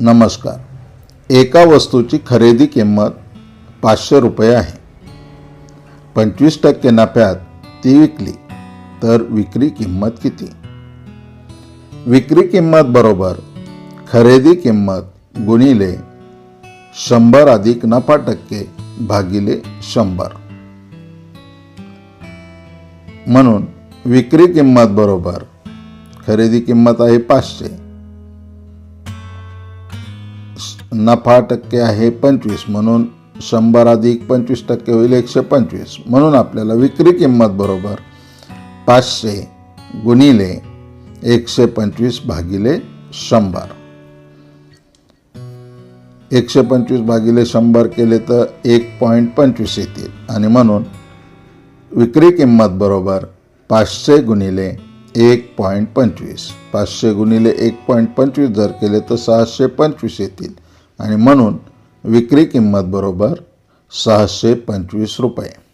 नमस्कार. एका वस्तूची खरेदी किंमत पाचशे रुपये आहे. पंचवीस टक्के नफ्यात ती विकली तर विक्री किंमत किती? विक्री किंमत बरोबर खरेदी किंमत गुणिले शंभर अधिक नफा टक्के भागिले शंभर. म्हणून विक्री किंमत बरोबर खरेदी किंमत आहे पाचशे. नफा टक्के आहे पंचवीस म्हणून शंभर अधिक पंचवीस टक्के होईल एकशे पंचवीस. म्हणून आपल्याला विक्री किंमत बरोबर पाचशे गुणिले एकशे पंचवीस भागिले शंभर. एकशे पंचवीस भागिले शंभर केले तर एक पॉईंट पंचवीस येतील. आणि म्हणून विक्री किंमत बरोबर पाचशे गुणिले एक पॉईंट पंचवीस. पाचशे गुणिले एक पॉईंट पंचवीस जर केले तर सहाशे पंचवीस येतील. आणि म्हणून विक्री किंमत बरोबर सहाशे पंचवीस रुपये.